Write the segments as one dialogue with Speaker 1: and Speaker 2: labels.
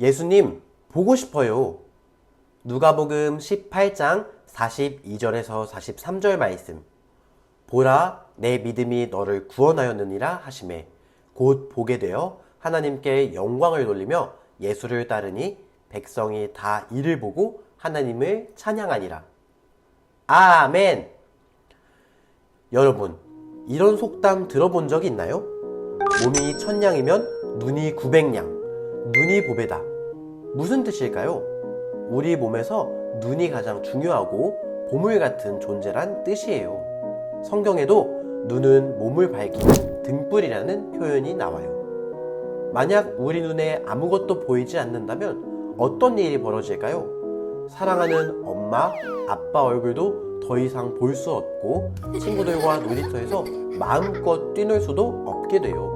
Speaker 1: 예수님 보고 싶어요. 누가복음 18장 42절에서 43절 말씀. 보라 내 믿음이 너를 구원하였느니라 하심에 곧 보게 되어 하나님께 영광을 돌리며 예수를 따르니 백성이 다 이를 보고 하나님을 찬양하니라. 아멘. 여러분, 이런 속담 들어본 적 있나요? 몸이 천냥이면 눈이 구백냥, 눈이 보배다. 무슨 뜻일까요? 우리 몸에서 눈이 가장 중요하고 보물 같은 존재란 뜻이에요. 성경에도 눈은 몸을 밝히는 등불이라는 표현이 나와요. 만약 우리 눈에 아무것도 보이지 않는다면 어떤 일이 벌어질까요? 사랑하는 엄마, 아빠 얼굴도 더 이상 볼 수 없고 친구들과 놀이터에서 마음껏 뛰놀 수도 없게 돼요.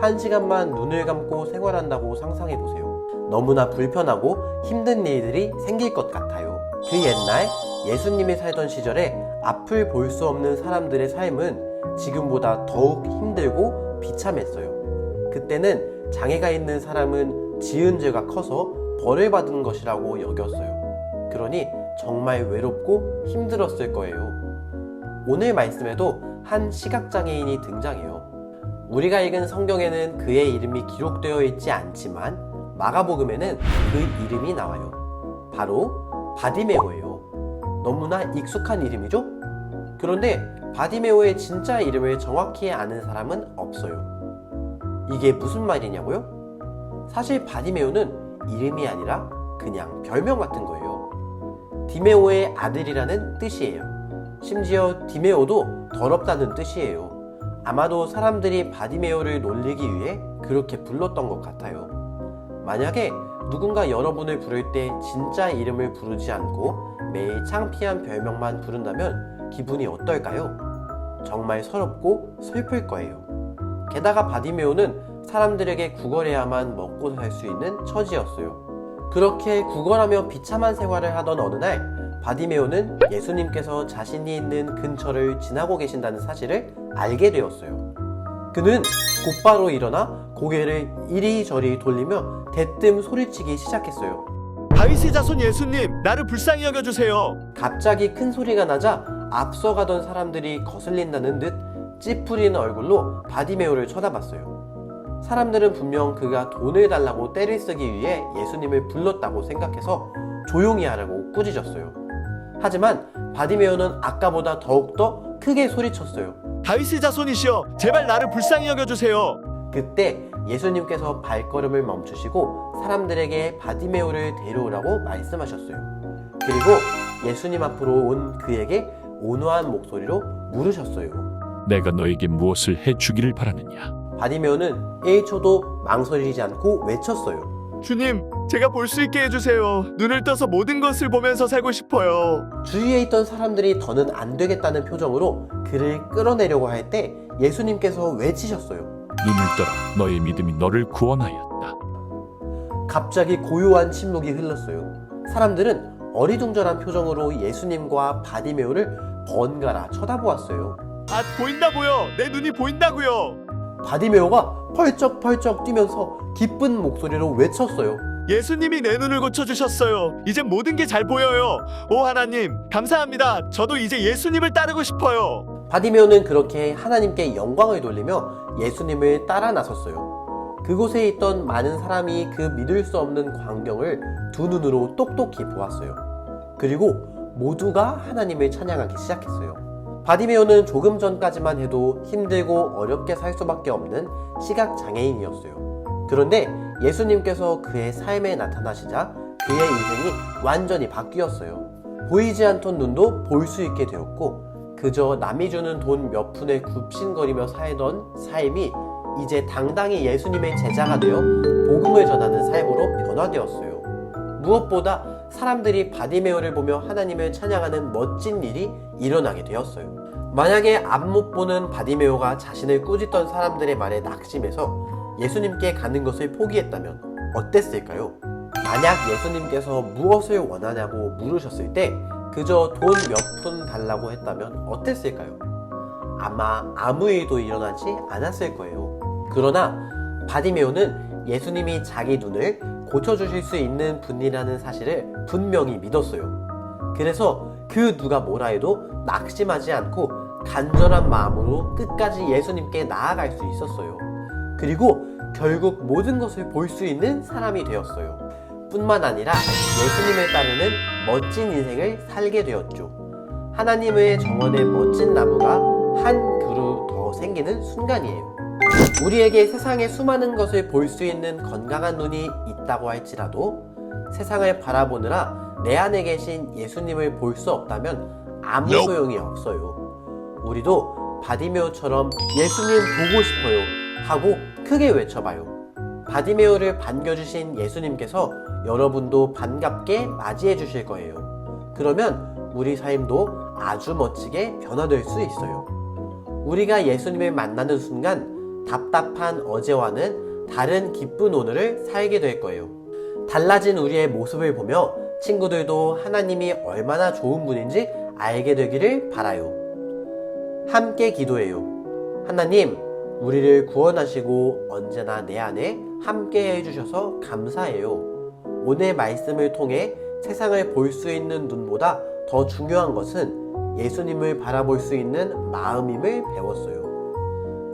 Speaker 1: 한 시간만 눈을 감고 생활한다고 상상해 보세요. 너무나 불편하고 힘든 일들이 생길 것 같아요. 그 옛날 예수님이 살던 시절에 앞을 볼 수 없는 사람들의 삶은 지금보다 더욱 힘들고 비참했어요. 그때는 장애가 있는 사람은 지은 죄가 커서 벌을 받은 것이라고 여겼어요. 그러니 정말 외롭고 힘들었을 거예요. 오늘 말씀에도 한 시각장애인이 등장해요. 우리가 읽은 성경에는 그의 이름이 기록되어 있지 않지만 마가복음에는 그 이름이 나와요. 바로 바디메오예요. 너무나 익숙한 이름이죠? 그런데 바디메오의 진짜 이름을 정확히 아는 사람은 없어요. 이게 무슨 말이냐고요? 사실 바디메오는 이름이 아니라 그냥 별명 같은 거예요. 디메오의 아들이라는 뜻이에요. 심지어 디메오도 더럽다는 뜻이에요. 아마도 사람들이 바디메오를 놀리기 위해 그렇게 불렀던 것 같아요. 만약에 누군가 여러분을 부를 때 진짜 이름을 부르지 않고 매일 창피한 별명만 부른다면 기분이 어떨까요? 정말 서럽고 슬플 거예요. 게다가 바디메오는 사람들에게 구걸해야만 먹고 살 수 있는 처지였어요. 그렇게 구걸하며 비참한 생활을 하던 어느 날 바디메오는 예수님께서 자신이 있는 근처를 지나고 계신다는 사실을 알게 되었어요. 그는 곧바로 일어나 고개를 이리저리 돌리며 대뜸 소리치기 시작했어요.
Speaker 2: 다윗의 자손 예수님, 나를 불쌍히 여겨주세요.
Speaker 1: 갑자기 큰 소리가 나자 앞서가던 사람들이 거슬린다는 듯 찌푸리는 얼굴로 바디메오를 쳐다봤어요. 사람들은 분명 그가 돈을 달라고 떼를 쓰기 위해 예수님을 불렀다고 생각해서 조용히 하라고 꾸짖었어요. 하지만 바디메오는 아까보다 더욱더 크게 소리쳤어요.
Speaker 2: 다윗의 자손이시여, 제발 나를 불쌍히 여겨주세요.
Speaker 1: 그때 예수님께서 발걸음을 멈추시고 사람들에게 바디메오를 데려오라고 말씀하셨어요. 그리고 예수님 앞으로 온 그에게 온화한 목소리로 물으셨어요.
Speaker 3: 내가 너에게 무엇을 해주기를 바라느냐?
Speaker 1: 바디메오는 1초도 망설이지 않고 외쳤어요.
Speaker 2: 주님, 제가 볼 수 있게 해주세요. 눈을 떠서 모든 것을 보면서 살고 싶어요.
Speaker 1: 주위에 있던 사람들이 더는 안 되겠다는 표정으로 그를 끌어내려고 할 때 예수님께서 외치셨어요.
Speaker 3: 눈을 떠라 너의 믿음이 너를 구원하였다.
Speaker 1: 갑자기 고요한 침묵이 흘렀어요. 사람들은 어리둥절한 표정으로 예수님과 바디메오를 번갈아 쳐다보았어요.
Speaker 2: 아, 보인다 보여. 내 눈이 보인다고요.
Speaker 1: 바디메오가 펄쩍펄쩍 뛰면서 기쁜 목소리로 외쳤어요.
Speaker 2: 예수님이 내 눈을 고쳐주셨어요. 이제 모든 게 잘 보여요. 오 하나님, 감사합니다. 저도 이제 예수님을 따르고 싶어요.
Speaker 1: 바디메오는 그렇게 하나님께 영광을 돌리며 예수님을 따라 나섰어요. 그곳에 있던 많은 사람이 그 믿을 수 없는 광경을 두 눈으로 똑똑히 보았어요. 그리고 모두가 하나님을 찬양하기 시작했어요. 바디메오는 조금 전까지만 해도 힘들고 어렵게 살 수밖에 없는 시각 장애인이었어요. 그런데 예수님께서 그의 삶에 나타나시자 그의 인생이 완전히 바뀌었어요. 보이지 않던 눈도 볼 수 있게 되었고 그저 남이 주는 돈 몇 푼에 굽신거리며 살던 삶이 이제 당당히 예수님의 제자가 되어 복음을 전하는 삶으로 변화되었어요. 무엇보다 사람들이 바디메오를 보며 하나님을 찬양하는 멋진 일이 일어나게 되었어요. 만약에 앞못 보는 바디메오가 자신을 꾸짖던 사람들의 말에 낙심해서 예수님께 가는 것을 포기했다면 어땠을까요? 만약 예수님께서 무엇을 원하냐고 물으셨을 때 그저 돈 몇 푼 달라고 했다면 어땠을까요? 아마 아무 일도 일어나지 않았을 거예요. 그러나 바디메오는 예수님이 자기 눈을 고쳐주실 수 있는 분이라는 사실을 분명히 믿었어요. 그래서 그 누가 뭐라 해도 낙심하지 않고 간절한 마음으로 끝까지 예수님께 나아갈 수 있었어요. 그리고 결국 모든 것을 볼 수 있는 사람이 되었어요. 뿐만 아니라 예수님을 따르는 멋진 인생을 살게 되었죠. 하나님의 정원의 멋진 나무가 한 그루 더 생기는 순간이에요. 우리에게 세상의 수많은 것을 볼 수 있는 건강한 눈이 있다고 할지라도 세상을 바라보느라 내 안에 계신 예수님을 볼 수 없다면 아무 소용이 없어요. 우리도 바디메오처럼 예수님 보고 싶어요 하고 크게 외쳐봐요. 바디메오를 반겨주신 예수님께서 여러분도 반갑게 맞이해 주실 거예요. 그러면 우리 삶도 아주 멋지게 변화될 수 있어요. 우리가 예수님을 만나는 순간 답답한 어제와는 다른 기쁜 오늘을 살게 될 거예요. 달라진 우리의 모습을 보며 친구들도 하나님이 얼마나 좋은 분인지 알게 되기를 바라요. 함께 기도해요. 하나님, 우리를 구원하시고 언제나 내 안에 함께 해주셔서 감사해요. 오늘 말씀을 통해 세상을 볼 수 있는 눈보다 더 중요한 것은 예수님을 바라볼 수 있는 마음임을 배웠어요.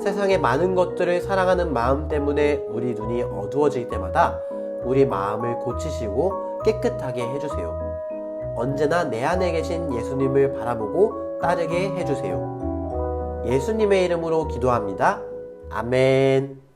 Speaker 1: 세상의 많은 것들을 사랑하는 마음 때문에 우리 눈이 어두워질 때마다 우리 마음을 고치시고 깨끗하게 해주세요. 언제나 내 안에 계신 예수님을 바라보고 따르게 해주세요. 예수님의 이름으로 기도합니다. 아멘.